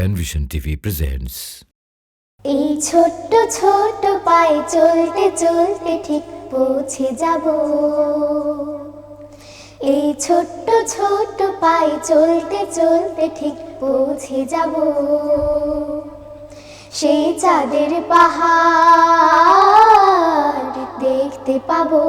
Penvision TV presents. এই ছোট্ট ছোট্ট পায়ে চলতে চলতে ঠিক পৌঁছে যাব এই ছোট্ট ছোট্ট পায়ে চলতে চলতে ঠিক পৌঁছে যাব সেই চাঁদের পাহাড় দেখতে পাবো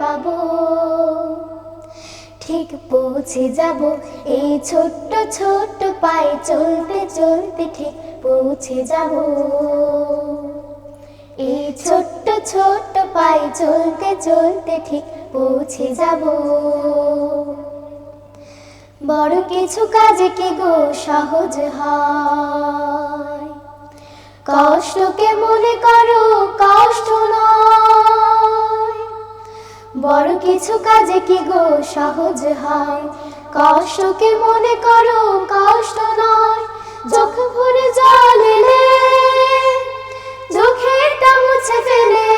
পাবো। ঠিক পৌঁছে যাব। এই ছোট্ট ছোট্ট পায়ে চলতে চলতে ঠিক পৌঁছে যাব। এই ছোট্ট ছোট্ট পায়ে চলতে চলতে ঠিক পৌঁছে যাব। বড় কিছু কাজে কি গো সহজ হয়? কষ্টকে মনে করো, কষ্ট নয়। বড় কিছু কাজে কি গো সহজ হয়? কষ্টকে মনে করো, কষ্ট নয়। চোখ ভরে জল এলে চোখেরটা মুছে ফেলে।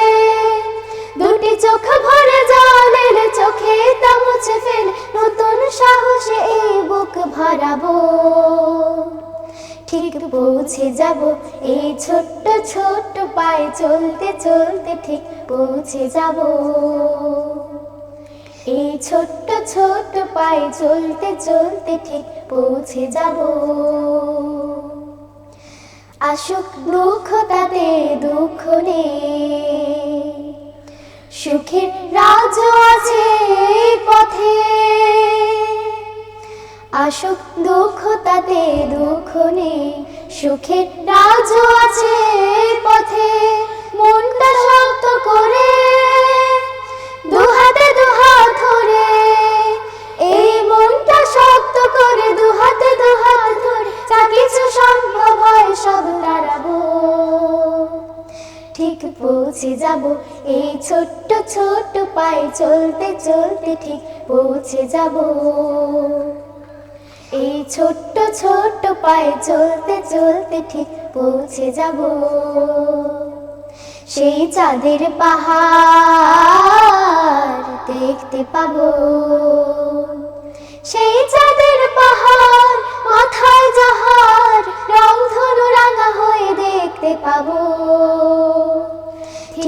দুটি চোখ ভরে জল এলে, চোখেরটা মুছে ফেলে। নতুন সাহসে এই বুক ভরাবো। ঠিক পৌঁছে যাব এই ছোট্ট ছোট্ট পায়ে চলতে চলতে ঠিক পৌঁছে যাব। ছোট্ট ছোট্ট পায়ে চলতে চলতে ঠিক পৌঁছে যাব। আসুক দুঃখ তাতে দুঃখ নেই। সুখের রাজ আছে পথে। আসুক দুঃখ তাতে দুঃখ নেই। সুখের রাজ আছে পথে। পৌঁছে যাব। এই ছোট্ট ছোট্ট পায়ে চলতে চলতে ঠিক পৌঁছে যাব। এই ছোট্ট ছোট্ট পায়ে চলতে চলতে ঠিক পৌঁছে যাব। সেই চাঁদের পাহাড় দেখতে পাবো। সেই চাঁদের পাহাড়, মাথায় যাহার রং ধনু রাঙা হয়ে দেখতে পাবো।